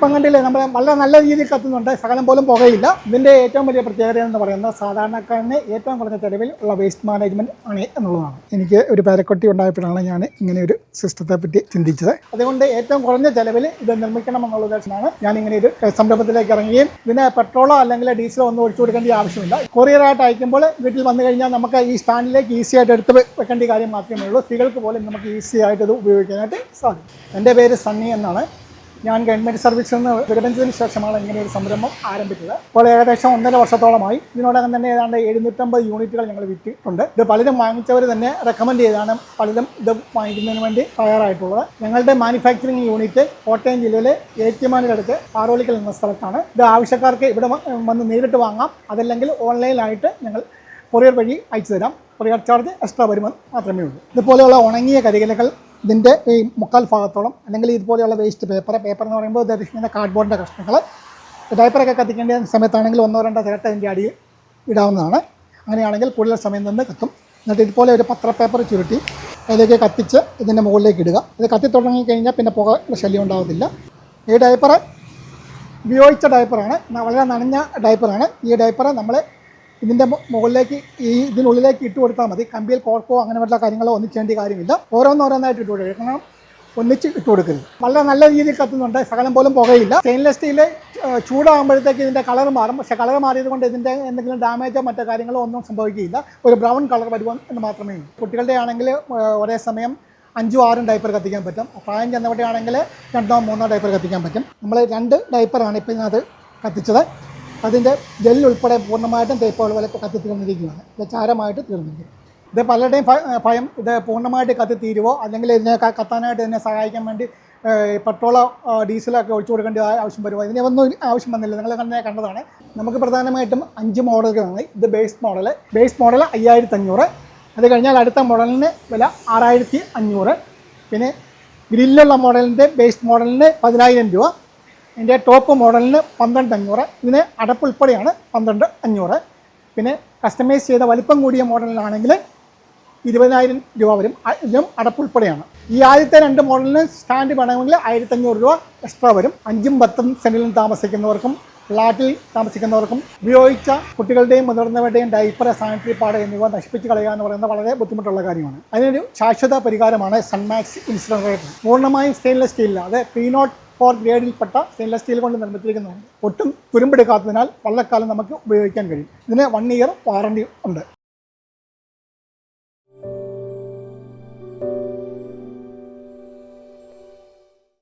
ഇപ്പം കണ്ടില്ലേ നമ്മൾ വളരെ നല്ല രീതിയിൽ കത്തുന്നുണ്ട്. സകലം പോലും പുകയില്ല. ഇതിന്റെ ഏറ്റവും വലിയ പ്രത്യേകത എന്ന് പറയുന്നത് സാധാരണക്കാരന് ഏറ്റവും കുറഞ്ഞ ചെലവിൽ ഉള്ള വേസ്റ്റ് മാനേജ്മെന്റ് ആണ് എന്നുള്ളതാണ്. എനിക്ക് ഒരു പേരക്കൊട്ടി ഉണ്ടായപ്പോഴാണ് ഞാൻ ഇങ്ങനെ ഒരു സിസ്റ്റത്തെ പറ്റി ചിന്തിച്ചത്. അതുകൊണ്ട് ഏറ്റവും കുറഞ്ഞ ചെലവിൽ ഇത് നിർമ്മിക്കണം എന്നുള്ള ഉദ്ദേശമാണ് ഞാൻ ഇങ്ങനെ ഒരു സംരംഭത്തിലേക്ക് ഇറങ്ങുകയും ഇതിനെ പെട്രോളോ അല്ലെങ്കിൽ ഡീസലോ ഒന്നും ഒഴിച്ചു കൊടുക്കേണ്ട ആവശ്യമില്ല. കൊറിയറായിട്ട് അയക്കുമ്പോൾ വീട്ടിൽ വന്നു കഴിഞ്ഞാൽ നമുക്ക് ഈ സ്റ്റാൻഡിലേക്ക് ഈസി ആയിട്ട് എടുത്ത് വെക്കേണ്ട കാര്യം മാത്രമേ ഉള്ളൂ. സ്ത്രീകൾക്ക് പോലും നമുക്ക് ഈസി ആയിട്ട് ഇത് ഉപയോഗിക്കാനായിട്ട് സാധിക്കും. എന്റെ പേര് സണ്ണി എന്നാണ്. ഞാൻ ഗവൺമെന്റ് സർവീസിൽ നിന്ന് വിരമിച്ചതിന് ശേഷമാണ് ഇങ്ങനെ ഒരു സംരംഭം ആരംഭിച്ചത്. ഇപ്പോൾ ഏകദേശം ഒന്നര വർഷത്തോളമായി. ഇതിനോടകം തന്നെ ഏതാണ്ട് എഴുന്നൂറ്റമ്പത് യൂണിറ്റുകൾ ഞങ്ങൾ വിറ്റിട്ടുണ്ട്. ഇത് പലരും വാങ്ങിച്ചവർ തന്നെ റെക്കമെൻഡ് ചെയ്താണ്. പലരും ഇത് വാങ്ങിക്കുന്നതിന് വേണ്ടി തയ്യാറായിട്ടുള്ളത്. ഞങ്ങളുടെ മാനുഫാക്ചറിങ് യൂണിറ്റ് കോട്ടയം ജില്ലയിലെ ഏറ്റുമാനിലടുത്ത് പാറോളിക്കൽ എന്ന സ്ഥലത്താണ്. ഇത് ആവശ്യക്കാർക്ക് ഇവിടെ വന്ന് നേരിട്ട് വാങ്ങാം. അതല്ലെങ്കിൽ ഓൺലൈനായിട്ട് ഞങ്ങൾ കൊറിയർ വഴി അയച്ചു തരാം കൊറിയർ ചാർജ് എക്സ്ട്രാ വരുമെന്ന് മാത്രമേ ഉള്ളൂ. ഇതുപോലെയുള്ള ഉണങ്ങിയ കരികിലകൾ ഇതിന്റെ ഈ മുക്കാൽ ഭാഗത്തോളം അല്ലെങ്കിൽ ഇതുപോലെയുള്ള വേസ്റ്റ് പേപ്പർ പേപ്പർ എന്ന് പറയുമ്പോൾ ഉദ്ദേശിക്കുന്ന കാർഡ്ബോർഡിന്റെ കഷ്ണങ്ങൾ. ഡയപ്പറൊക്കെ കത്തിക്കേണ്ട സമയത്താണെങ്കിൽ ഒന്നോ രണ്ടോ ചിരട്ട അതിന്റെ അടിയിൽ ഇടാവുന്നതാണ്. അങ്ങനെയാണെങ്കിൽ കൂടുതൽ സമയം നിന്ന് കത്തും. എന്നിട്ട് ഇതുപോലെ ഒരു പത്ര പേപ്പർ ചുരുട്ടി അതിലേക്ക് കത്തിച്ച് ഇതിന്റെ മുകളിലേക്ക് ഇടുക. ഇത് കത്തി തുടങ്ങി കഴിഞ്ഞാൽ പിന്നെ പുക ശല്യം ഉണ്ടാകത്തില്ല ഈ ഡയപ്പർ ഉപയോഗിച്ച ഡയപ്പറാണ് വളരെ നനഞ്ഞ ഡയപ്പറാണ് ഈ ഡയപ്പർ നമ്മൾ ഇതിന്റെ മുകളിലേക്ക് ഈ ഇതിനുള്ളിലേക്ക് ഇട്ട് കൊടുത്താൽ മതി. കമ്പിയിൽ കോർക്കോ അങ്ങനെ പറ്റുള്ള കാര്യങ്ങളോ ഒന്നും കാര്യമില്ല. ഓരോന്നോരോന്നായിട്ട് ഇട്ട് കൊടുക്കുക. കാരണം ഒന്നിച്ച് ഇട്ട് കൊടുക്കരുത്. വളരെ നല്ല രീതിയിൽ കത്തുന്നുണ്ട്. ശകലം പോലും പുകയില്ല. സ്റ്റെയിൻലെസ് സ്റ്റീൽ ചൂടാകുമ്പോഴത്തേക്ക് ഇതിന്റെ കളർ മാറും. പക്ഷേ കളർ മാറിയത് കൊണ്ട് ഇതിന്റെ എന്തെങ്കിലും ഡാമേജോ മറ്റോ കാര്യങ്ങളോ ഒന്നും സംഭവിക്കുകയില്ല. ഒരു ബ്രൗൺ കളർ വരുവാൻ എന്ന് മാത്രമേ ഉള്ളൂ. കുട്ടികളുടെ ആണെങ്കിൽ ഒരേ സമയം അഞ്ചും ആറും ഡൈപ്പർ കത്തിക്കാൻ പറ്റും. പ്രായം ചെന്നവട്ടെ ആണെങ്കിൽ രണ്ടോ മൂന്നോ ഡൈപ്പർ കത്തിക്കാൻ പറ്റും. നമ്മൾ രണ്ട് ഡൈപ്പറാണ് ഇപ്പോൾ ഇതിനകത്ത് കത്തിച്ചത്. അതിന്റെ ജെല്ലുൾപ്പെടെ പൂർണമായിട്ടും തേപ്പുകൾ പോലെ കത്തി തീർന്നിരിക്കുകയാണ്. ഇത് ചാരമായിട്ട് തീർന്നിരിക്കും ഇത് പലരുടെയും ഭയം ഇത് പൂർണമായിട്ട് കത്തി തീരുവോ? അല്ലെങ്കിൽ ഇതിനെ കത്താനായിട്ട് ഇതിനെ സഹായിക്കാൻ വേണ്ടി പെട്രോളോ ആ, ഡീസലോ ഒക്കെ ഒഴിച്ചു കൊടുക്കേണ്ട ആവശ്യം വരുമോ? ഇതിനെ ഒന്നും ആവശ്യം വന്നില്ല. നിങ്ങൾ തന്നെ കണ്ടതാണ്. നമുക്ക് പ്രധാനമായിട്ടും അഞ്ച് മോഡലുകളാണ് ഇത് ബേസ് മോഡൽ. ബേസ് മോഡൽ അയ്യായിരത്തി അഞ്ഞൂറ് അത് കഴിഞ്ഞാൽ അടുത്ത മോഡലിന് വില ആറായിരത്തി അഞ്ഞൂറ് പിന്നെ ഗ്രില്ലുള്ള മോഡലിന്റെ ബേസ് മോഡലിന് പതിനായിരം രൂപ. ഇതിന്റെ ടോപ്പ് മോഡലിന് പന്ത്രണ്ട് അഞ്ഞൂറ് ഇതിന് അടപ്പ് ഉൾപ്പെടെയാണ് പന്ത്രണ്ട് അഞ്ഞൂറ്. പിന്നെ കസ്റ്റമൈസ് ചെയ്ത വലിപ്പം കൂടിയ മോഡലിലാണെങ്കിൽ ഇരുപതിനായിരം രൂപ വരും. ഇതും അടപ്പ് ഉൾപ്പെടെയാണ്. ഈ ആദ്യത്തെ രണ്ട് മോഡലിന് സ്റ്റാൻഡ് വേണമെങ്കിൽ ആയിരത്തഞ്ഞൂറ് രൂപ എക്സ്ട്രാ വരും. അഞ്ചും പത്തും സെന്റിലും താമസിക്കുന്നവർക്കും ഫ്ലാറ്റിൽ താമസിക്കുന്നവർക്കും ഉപയോഗിച്ച കുട്ടികളുടെയും മുതിർന്നവരുടെയും ഡൈപ്പർ സാനിറ്ററി പാഡ് എന്നിവ നശിപ്പിച്ച് കളയുക എന്ന് പറയുന്നത് വളരെ ബുദ്ധിമുട്ടുള്ള കാര്യമാണ്. അതിനൊരു ശാശ്വത പരിഹാരമാണ് സൺമാക്സ് ഇൻസിഡറേറ്റർ പൂർണമായും സ്റ്റെയിൻലെസ് സ്റ്റീലില്ല അത് ത്രീ നോട്ട് ഫോർ ഗ്രേഡിൽപ്പെട്ട സ്റ്റെയിൻലെസ് സ്റ്റീൽ കൊണ്ട് നിർമ്മിച്ചിരിക്കുന്നതാണ്. ഒട്ടും തുരുമ്പെടുക്കാത്തതിനാൽ വള്ളക്കാലം നമുക്ക് ഉപയോഗിക്കാൻ കഴിയും. ഇതിന് വൺ ഇയർ വാറണ്ടി ഉണ്ട്.